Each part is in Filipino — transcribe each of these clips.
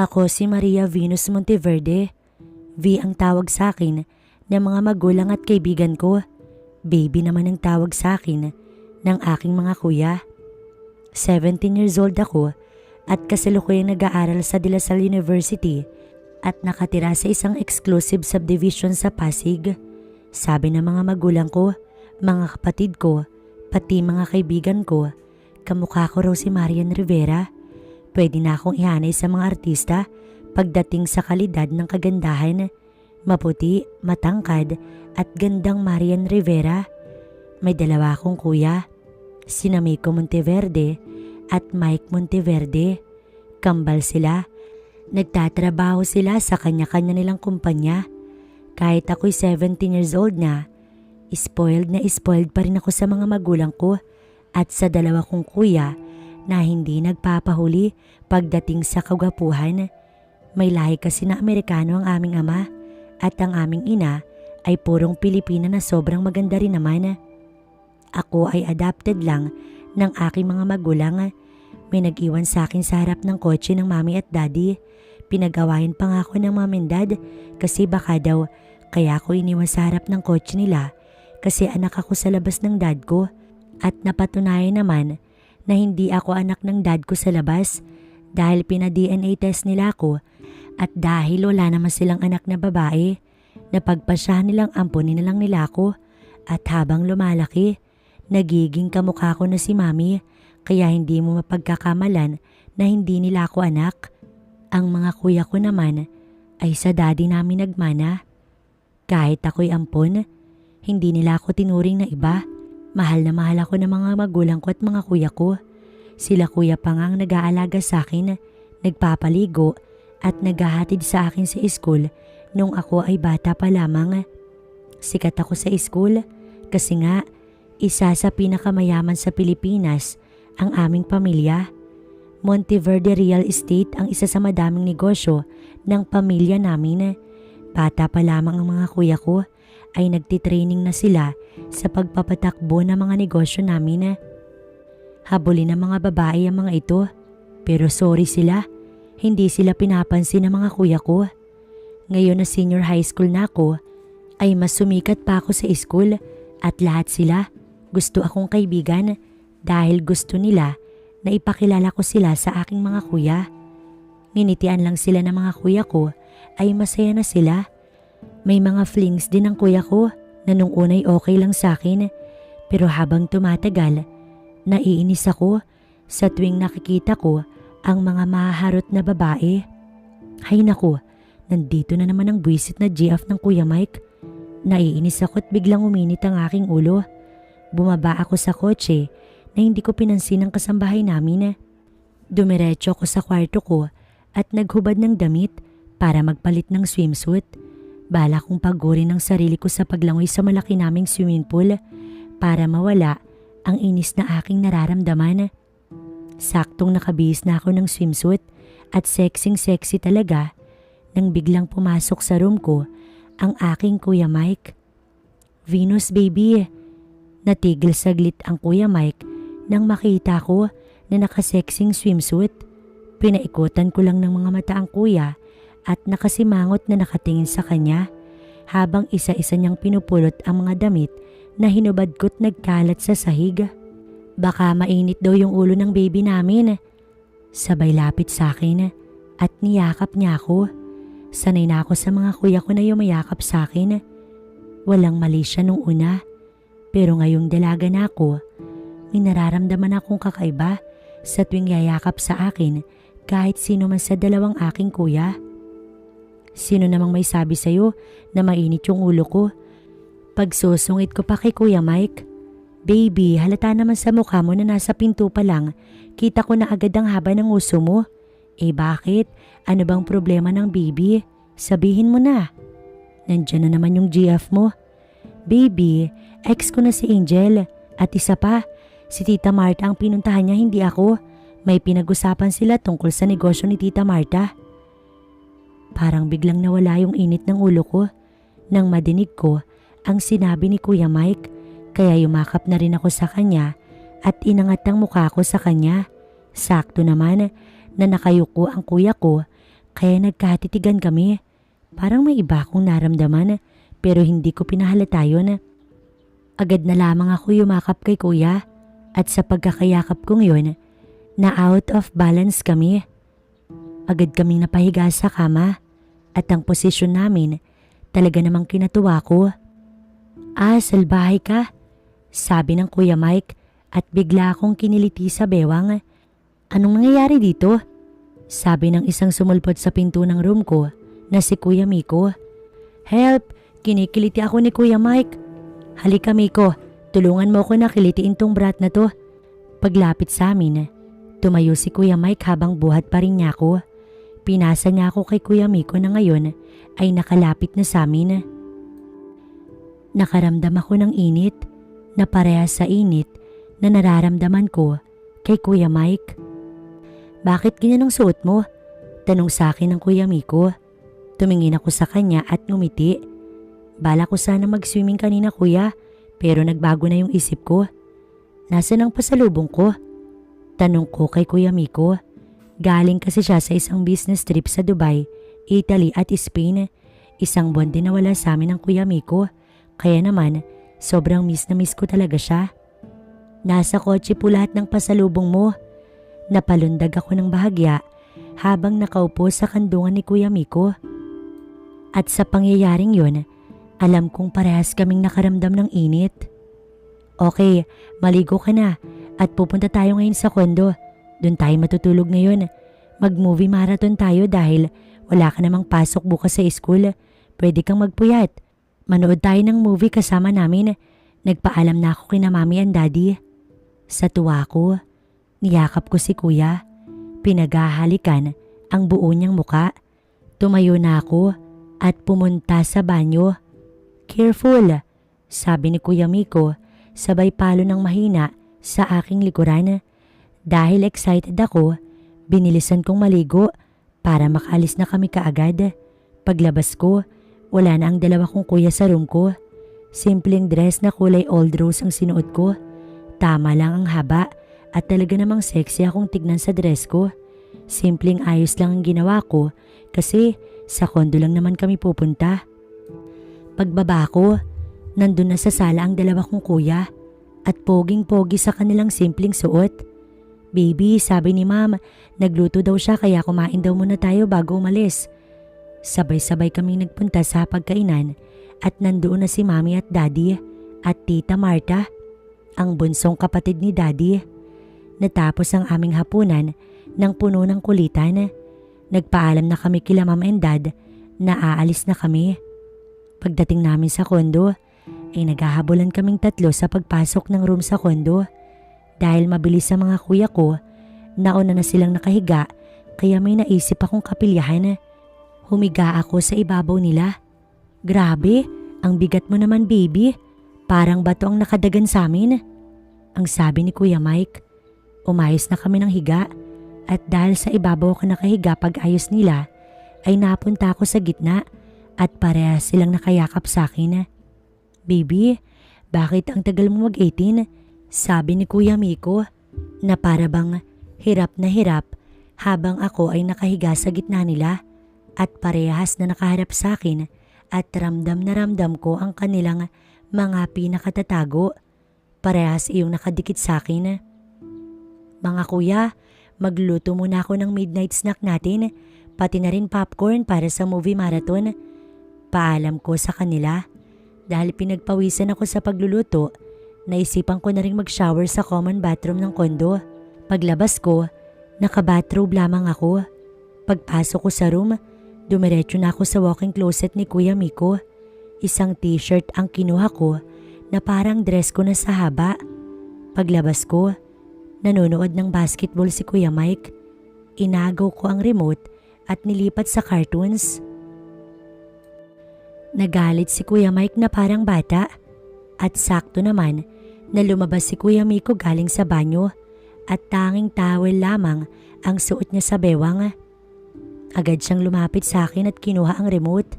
Ako si Maria Venus Monteverde. V ang tawag sa akin ng mga magulang at kaibigan ko. Baby naman ang tawag sa akin ng aking mga kuya. 17 years old ako at kasalukuyang nag-aaral sa De La Salle University at nakatira sa isang exclusive subdivision sa Pasig. Sabi ng mga magulang ko, mga kapatid ko, pati mga kaibigan ko, kamukha ko raw si Marian Rivera. Pwede na akong ihanay sa mga artista pagdating sa kalidad ng kagandahan. Maputi, matangkad at gandang Marian Rivera. May dalawa akong kuya, sina Miko Monteverde at Mike Monteverde. Kambal sila. Nagtatrabaho sila sa kanya-kanya nilang kumpanya. Kahit ako'y 17 years old na, spoiled na spoiled pa rin ako sa mga magulang ko at sa dalawa kong kuya na hindi nagpapahuli pagdating sa kagwapuhan. May lahi kasi na Amerikano ang aming ama at ang aming ina ay purong Pilipina na sobrang maganda rin naman. Ako ay adopted lang ng aking mga magulang. May nag-iwan sa akin sa harap ng kotse ng mami at daddy. Pinagawain pa nga ako ng mami and dad kasi baka daw kaya ako iniwan sa harap ng kotse nila kasi anak ako sa labas ng dad ko at napatunayan naman na hindi ako anak ng dad ko sa labas dahil pina-DNA test nila ako at dahil wala naman silang anak na babae, napagpasyahan nilang ampunin na lang nila ako at habang lumalaki, nagiging kamukha ko na si mami kaya hindi mo mapagkakamalan na hindi nila ako anak. Ang mga kuya ko naman ay sa daddy namin nagmana. Kahit ako'y ampon, hindi nila ako tinuring na iba. Mahal na mahal ako ng mga magulang ko at mga kuya ko. Sila kuya pa nga ang nag-aalaga sa akin, nagpapaligo at naghahatid sa akin sa school nung ako ay bata pa lamang. Sikat ako sa school kasi nga isa sa pinakamayaman sa Pilipinas ang aming pamilya. Monteverde Real Estate ang isa sa madaming negosyo ng pamilya namin. Bata pa lamang ang mga kuya ko ay nagtitraining na sila sa pagpapatakbo ng mga negosyo namin. Habulin ng mga babae ang mga ito pero sorry sila, hindi sila pinapansin ng mga kuya ko. Ngayon na senior high school na ako ay mas sumikat pa ako sa school at lahat sila gusto akong kaibigan dahil gusto nila na ipakilala ko sila sa aking mga kuya. Nginitian lang sila ng mga kuya ko ay masaya na sila. May mga flings din ang kuya ko na nung unay okay lang sa akin pero habang tumatagal, naiinis ako sa tuwing nakikita ko ang mga mahaharot na babae. Hay nako, nandito na naman ang buwisit na GF ng Kuya Mike. Naiinis ako at biglang uminit ang aking ulo. Bumaba ako sa kotse na hindi ko pinansin ang kasambahay namin. Dumiretso ako sa kwarto ko at naghubad ng damit para magpalit ng swimsuit. Bala kong pagurin ang sarili ko sa paglangoy sa malaki naming swimming pool para mawala ang inis na aking nararamdaman. Saktong nakabihis na ako ng swimsuit at sexing sexy talaga nang biglang pumasok sa room ko ang aking kuya Mike. Venus baby, natigil saglit ang kuya Mike nang makita ko na nakasexing swimsuit. Pinaikutan ko lang ng mga mata ang kuya at nakasimangot na nakatingin sa kanya habang isa-isa niyang pinupulot ang mga damit na hinubad ko't nagkalat sa sahig. Baka mainit daw yung ulo ng baby namin. Sabay lapit sa akin at niyakap niya ako. Sanay na ako sa mga kuya ko na yumayakap sa akin. Walang mali siya nung una. Pero ngayong dalaga na ako, may nararamdaman akong kakaiba sa tuwing yayakap sa akin kahit sino man sa dalawang aking kuya. Sino namang may sabi sa'yo na mainit yung ulo ko? Pagsusungit ko pa kay Kuya Mike, Baby, halata naman sa mukha mo na nasa pinto pa lang. Kita ko na agad ang haba ng uso mo. Eh bakit? Ano bang problema ng baby? Sabihin mo na. Nandiyan na naman yung GF mo. Baby, ex ko na si Angel. At isa pa, si Tita Marta ang pinuntahan niya hindi ako. May pinag-usapan sila tungkol sa negosyo ni Tita Marta. Parang biglang nawala yung init ng ulo ko nang madinig ko ang sinabi ni Kuya Mike kaya yumakap na rin ako sa kanya at inangat ang mukha ko sa kanya. Sakto naman na nakayuko ang kuya ko Kaya nagkatitigan kami. Parang may iba akong naramdaman pero hindi ko pinahalata yun. Agad na lamang ako yumakap kay kuya at sa pagkakayakap kong yun, na out of balance kami. Agad kaming napahiga sa kama at ang posisyon namin talaga namang kinatuwa ko. Ah, salbahay ka, sabi ng kuya Mike at bigla akong kiniliti sa bewang. Anong nangyayari dito? Sabi ng isang sumulpot sa pinto ng room ko na si Kuya Miko. Help! Kinikiliti ako ni Kuya Mike. Halika Miko, tulungan mo ako na kilitiin tong brat na to. Paglapit sa amin, tumayo si Kuya Mike habang buhat pa rin niya ako. Pinasa niya ako kay Kuya Miko na ngayon ay nakalapit na sa amin. Nakaramdam ako ng init na parehas sa init na nararamdaman ko kay Kuya Mike. Bakit ganyan ang suot mo? Tanong sa akin ng Kuya Miko. Tumingin ako sa kanya at ngumiti. Bala ko sana mag-swimming kanina kuya pero nagbago na yung isip ko. Nasaan ang pasalubong ko? Tanong ko kay Kuya Miko. Galing kasi siya sa isang business trip sa Dubai, Italy at Spain. Isang buwan din nawala sa amin ng Kuya Miko. Kaya naman, sobrang miss na miss ko talaga siya. Nasa kotse po lahat ng pasalubong mo. Napalundag ako ng bahagya habang nakaupo sa kandungan ni Kuya Miko. At sa pangyayaring yun, alam kong parehas kaming nakaramdam ng init. Okay, maligo ka na at pupunta tayo ngayon sa kondo. Doon tayo matutulog ngayon. Mag-movie marathon tayo dahil wala ka namang pasok bukas sa school. Pwede kang magpuyat. Manood tayo ng movie kasama namin. Nagpaalam na ako kina mami and daddy. Sa tuwa ko, niyakap ko si kuya. Pinagahalikan ang buo niyang muka. Tumayo na ako at pumunta sa banyo. Careful, sabi ni Kuya Miko, sabay palo ng mahina sa aking likuran. Dahil excited ako, binilisan kong maligo para makaalis na kami kaagad. Paglabas ko, wala na ang dalawa kong kuya sa room ko. Simpleng dress na kulay old rose ang sinuot ko. Tama lang ang haba at talaga namang sexy akong tignan sa dress ko. Simpleng ayos lang ang ginawa ko kasi sa kondo lang naman kami pupunta. Pagbaba ko, nandun na sa sala ang dalawa kong kuya at poging-pogi sa kanilang simpleng suot. Baby, sabi ni ma'am, nagluto daw siya kaya kumain daw muna tayo bago umalis. Sabay-sabay kaming nagpunta sa pagkainan at nandoon na si mami at daddy at tita Marta, ang bunsong kapatid ni daddy. Natapos ang aming hapunan ng puno ng kulitan. Nagpaalam na kami kila mama and dad na aalis na kami. Pagdating namin sa kondo, ay naghahabulan kaming tatlo sa pagpasok ng room sa kondo. Dahil mabilis sa mga kuya ko, nauna na silang nakahiga kaya may naisip akong kapilyahan. Humiga ako sa ibabaw nila. Grabe, ang bigat mo naman baby. Parang bato ang nakadagan sa amin. Ang sabi ni Kuya Mike. Umayos na kami ng higa at dahil sa ibabaw ko nakahiga pag ayos nila, ay napunta ako sa gitna at parehas silang nakayakap sa akin. Baby, bakit ang tagal mo mag-18? Sabi ni Kuya Miko na para bang hirap na hirap habang ako ay nakahiga sa gitna nila at parehas na nakaharap sa akin at ramdam na ramdam ko ang kanilang mga pinakatatago. Parehas iyong nakadikit sa akin. Mga kuya, magluto muna ako ng midnight snack natin, pati na rin popcorn para sa movie marathon. Paalam ko sa kanila. Dahil pinagpawisan ako sa pagluluto, naisipan ko na rin mag-shower sa common bathroom ng kondo. Paglabas ko, naka-bathrobe lamang ako. Pagpasok ko sa room, dumiretso na ako sa walk-in closet ni Kuya Miko. Isang t-shirt ang kinuha ko na parang dress ko na sa haba. Paglabas ko, nanonood ng basketball si Kuya Mike. Inagaw ko ang remote at nilipat sa cartoons. Nagalit si Kuya Mike na parang bata at sakto naman na lumabas si Kuya Miko galing sa banyo at tanging towel lamang ang suot niya sa bewang. Agad siyang lumapit sa akin at kinuha ang remote.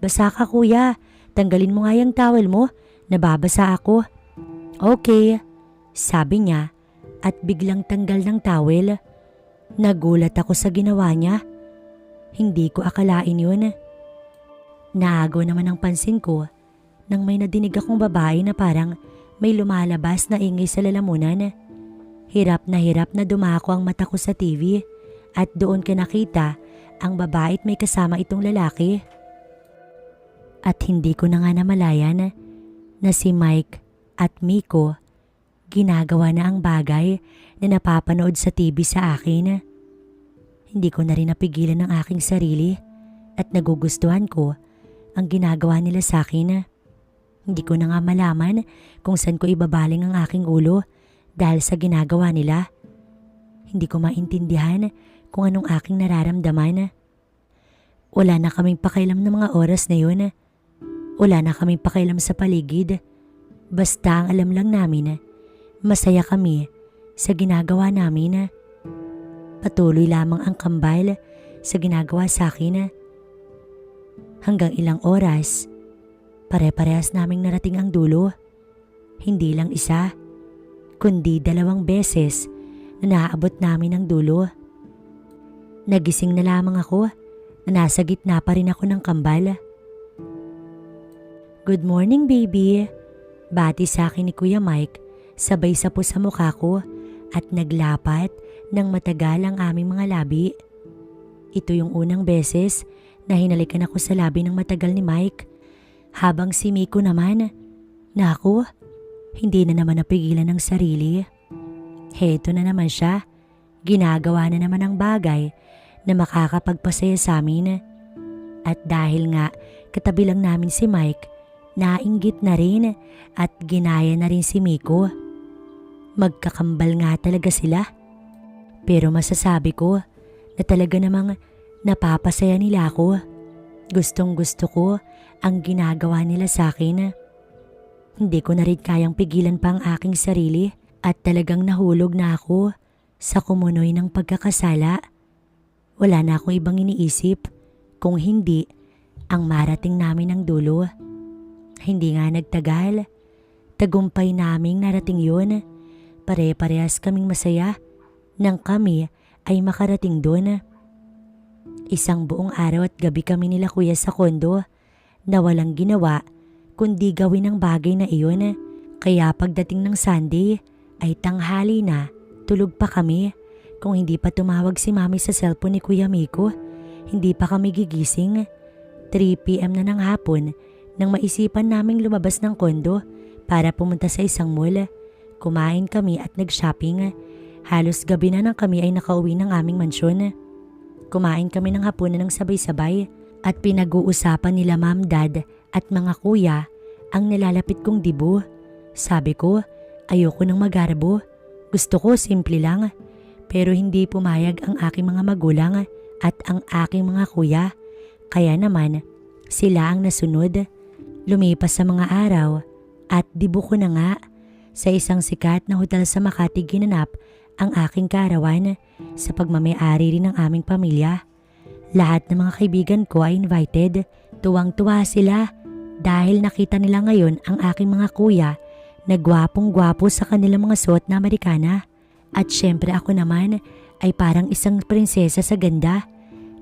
Basa ka kuya, tanggalin mo nga yung towel mo, nababasa ako. Okay, sabi niya at biglang tanggal ng towel. Nagulat ako sa ginawa niya. Hindi ko akalain yun. Naago naman ang pansin ko nang may nadinig akong babae na parang may lumalabas na ingay sa lalamunan. Hirap na hirap na dumako ang mata ko sa TV at doon ka nakita ang babae at may kasama itong lalaki. At hindi ko na nga namalayan na si Mike at Miko ginagawa na ang bagay na napapanood sa TV sa akin. Hindi ko na rin napigilan ang aking sarili at nagugustuhan ko ang ginagawa nila sa akin. Hindi ko na nga malaman kung saan ko ibabaling ang aking ulo dahil sa ginagawa nila. Hindi ko maintindihan kung anong aking nararamdaman. Wala na kaming pakailam ng mga oras na yun. Wala na kaming pakailam sa paligid. Basta ang alam lang namin, masaya kami sa ginagawa namin. Patuloy lamang ang kambal sa ginagawa sa akin. Hanggang ilang oras, pare-parehas naming narating ang dulo. Hindi lang isa, kundi dalawang beses na naabot namin ang dulo. Nagising na lamang ako na nasa gitna pa rin ako ng kambal. Good morning baby. Bati sa akin ni Kuya Mike sabay sa po sa mukha ko at naglapat ng matagal ang aming mga labi. Ito yung unang beses na hinalikan ako sa labi ng matagal ni Mike. Habang si Miko naman, naku, hindi na naman napigilan ng sarili. Heto na naman siya, ginagawa na naman ang bagay na makakapagpasaya sa amin. At dahil nga katabi lang namin si Mike, nainggit na rin at ginaya na rin si Miko. Magkakambal nga talaga sila. Pero masasabi ko na talaga namang napapasaya nila ako. Gustong gusto ko ang ginagawa nila sa akin. Hindi ko na rin kayang pigilan pa ang aking sarili at talagang nahulog na ako sa kumunoy ng pagkakasala. Wala na akong ibang iniisip kung hindi ang marating namin ng dulo. Hindi nga nagtagal. Tagumpay naming narating yun. Pare-parehas kaming masaya nang kami ay makarating doon. Isang buong araw at gabi kami nila kuya sa kondo na walang ginawa kundi gawin ang bagay na iyon. Kaya pagdating ng Sunday ay tanghali na, tulog pa kami. Kung hindi pa tumawag si mami sa cellphone ni Kuya Miko, hindi pa kami gigising. 3pm na ng hapon nang maisipan naming lumabas ng kondo para pumunta sa isang mall. Kumain kami at nag-shopping. Halos gabi na nang kami ay nakauwi ng aming mansyon. Kumain kami ng hapunan ng sabay-sabay at pinag-uusapan nila ma'am dad at mga kuya ang nilalapit kong dibo. Sabi ko, ayoko nang magarbo. Gusto ko simple lang. Pero hindi pumayag ang aking mga magulang at ang aking mga kuya. Kaya naman, sila ang nasunod. Lumipas sa mga araw at dibo ko na nga. Sa isang sikat na hotel sa Makati ginanap ang aking karawan sa pagmamayari rin ng aming pamilya. Lahat ng mga kaibigan ko ay invited. Tuwang-tuwa sila dahil nakita nila ngayon ang aking mga kuya na gwapong-gwapo sa kanilang mga suot na Amerikana. At syempre ako naman ay parang isang prinsesa sa ganda.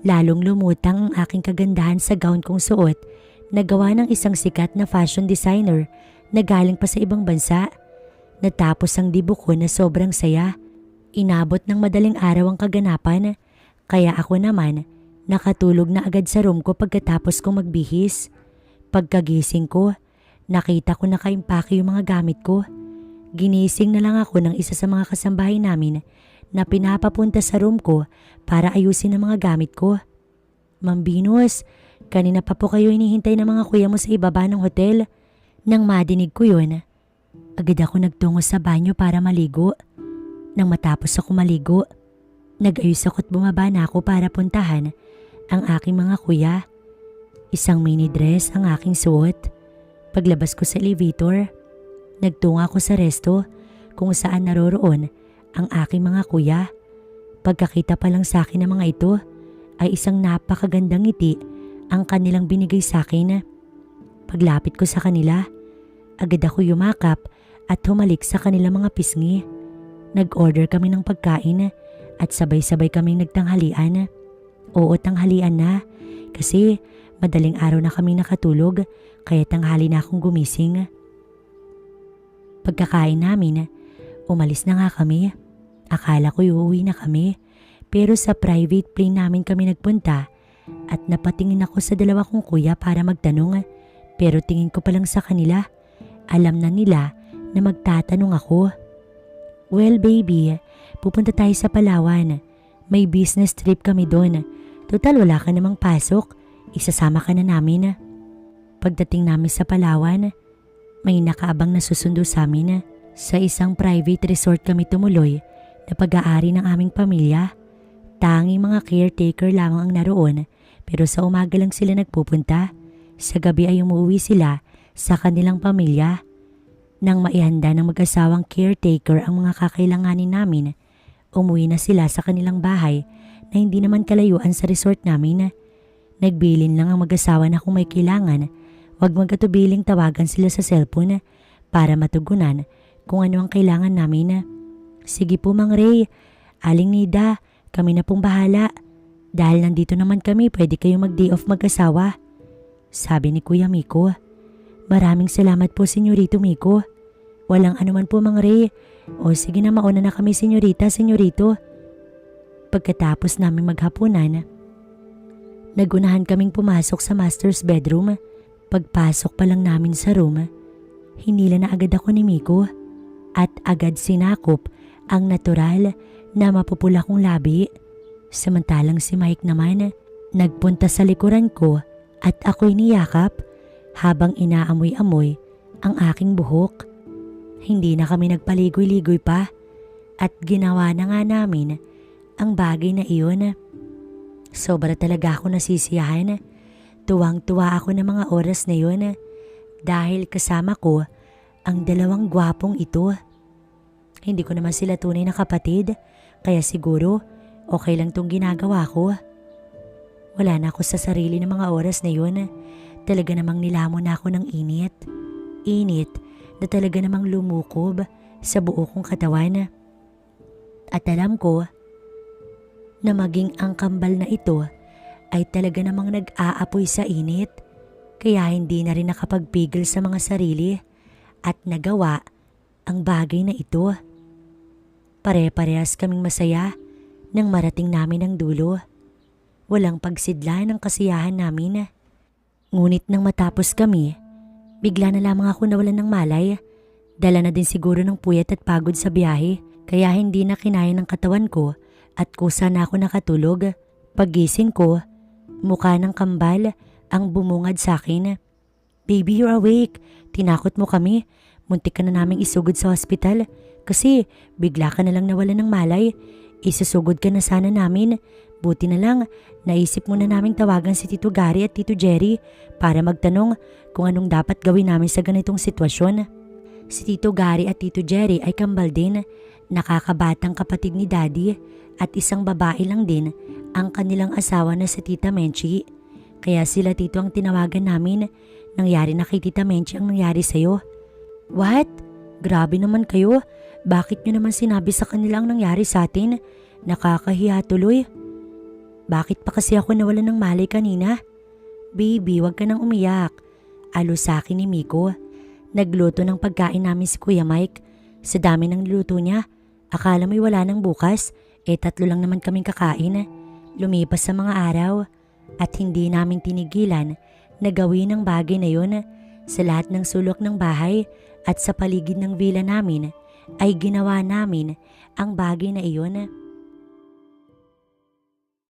Lalong lumutang ang aking kagandahan sa gown kong suot na gawa ng isang sikat na fashion designer na galing pa sa ibang bansa. Natapos ang dibo ko na sobrang saya. Inabot ng madaling araw ang kaganapan kaya ako naman nakatulog na agad sa room ko pagkatapos kong magbihis. Pagkagising ko, nakita ko na kaimpake yung mga gamit ko. Ginising na lang ako ng isa sa mga kasambahay namin na pinapapunta sa room ko para ayusin ang mga gamit ko. Ma'am Venus, kanina pa po kayo hinihintay ng mga kuya mo sa ibaba ng hotel. Nang madinig ko yun, agad ako nagtungo sa banyo para maligo. Nang matapos ako maligo, nag-ayos ako at bumaba na ako para puntahan ang aking mga kuya. Isang mini dress ang aking suot. Paglabas ko sa elevator, nagtunga ako sa resto kung saan naroroon ang aking mga kuya. Pagkakita pa lang sa akin ng mga ito ay isang napakagandang ngiti ang kanilang binigay sa akin. Paglapit ko sa kanila, agad ako yumakap at humalik sa kanilang mga pisngi. Nag-order kami ng pagkain at sabay-sabay kaming nagtanghalian. Oo, tanghalian na. Kasi madaling araw na kami nakatulog kaya tanghali na akong gumising. Pagkakain namin, umalis na nga kami. Akala ko uuwi na kami. Pero sa private plane namin kami nagpunta at napatingin ako sa dalawa kong kuya para magtanong. Pero tingin ko pa lang sa kanila. Alam na nila na magtatanong ako. Well baby, pupunta tayo sa Palawan. May business trip kami doon. Total wala ka namang pasok. Isasama ka na namin. Pagdating namin sa Palawan, may nakaabang na susundo sa amin. Sa isang private resort kami tumuloy na pag-aari ng aming pamilya. Tanging mga caretaker lamang ang naroon pero sa umaga lang sila nagpupunta. Sa gabi ay umuwi sila sa kanilang pamilya. Nang maihanda ng mag-asawang caretaker ang mga kakailanganin namin, umuwi na sila sa kanilang bahay na hindi naman kalayuan sa resort namin. Nagbilin lang ang mag-asawa na kung may kailangan, huwag magkatubiling tawagan sila sa cellphone para matugunan kung ano ang kailangan namin. Sige po Mang Ray, Aling Nida, kami na pong bahala. Dahil nandito naman kami, pwede kayong mag-day off mag-asawa. Sabi ni Kuya Miko. Maraming salamat po, Senyorito Miko. Walang anuman po, Mang Ray. O sige na, mauna na kami, Senyorita, Senyorito. Pagkatapos namin maghapunan, nagunahan kaming pumasok sa master's bedroom. Pagpasok pa lang namin sa room, hinila na agad ako ni Miko at agad sinakop ang natural na mapupula kong labi. Samantalang si Mike naman, nagpunta sa likuran ko at ako'y niyakap habang inaamoy-amoy ang aking buhok. Hindi na kami nagpaligoy-ligoy pa at ginawa na nga namin ang bagay na iyon. Sobra talaga ako nasisiyahan. Tuwang-tuwa ako ng mga oras na yun dahil kasama ko ang dalawang gwapong ito. Hindi ko naman sila tunay na kapatid kaya siguro okay lang tong ginagawa ko. Wala na ako sa sarili ng mga oras na yun. Talaga namang nilamon na ako ng init. Init na talaga namang lumukob sa buo kong katawan. At alam ko na maging ang kambal na ito ay talaga namang nag-aapoy sa init kaya hindi na rin nakapagpigil sa mga sarili at nagawa ang bagay na ito. Pare-parehas kaming masaya nang marating namin ang dulo. Walang pagsidla ng kasiyahan namin. Ngunit nang matapos kami, bigla na lamang ako nawalan ng malay. Dala na din siguro ng puyat at pagod sa biyahe kaya hindi na kinaya ng katawan ko at kusa na ako nakatulog. Pagising ko, mukha ng kambal ang bumungad sa akin. Baby, you're awake. Tinakot mo kami. Muntik ka na naming isugod sa hospital kasi bigla ka na lang nawalan ng malay. Isusugod ka na sana namin. Buti na lang, naisip mo na naming tawagan si Tito Gary at Tito Jerry para magtanong kung anong dapat gawin namin sa ganitong sitwasyon. Si Tito Gary at Tito Jerry ay kambal din, nakakabatang kapatid ni Daddy at isang babae lang din ang kanilang asawa na si Tita Menchi. Kaya sila tito ang tinawagan namin. Nangyari na kay Tita Menchi ang nangyari sa'yo. What? Grabe naman kayo. Bakit nyo naman sinabi sa kanila ang nangyari sa atin? Nakakahiya tuloy. Bakit pa kasi ako nawalan ng malay kanina? Baby, wag ka nang umiyak. Alo sa akin ni Miko. Nagluto ng pagkain namin si Kuya Mike. Sa dami ng luto niya, akala mo'y wala nang bukas, eh tatlo lang naman kaming kakain. Lumipas sa mga araw at hindi namin tinigilan na gawin ang bagay na yun sa lahat ng sulok ng bahay at sa paligid ng villa namin ay ginawa namin ang bagay na iyon.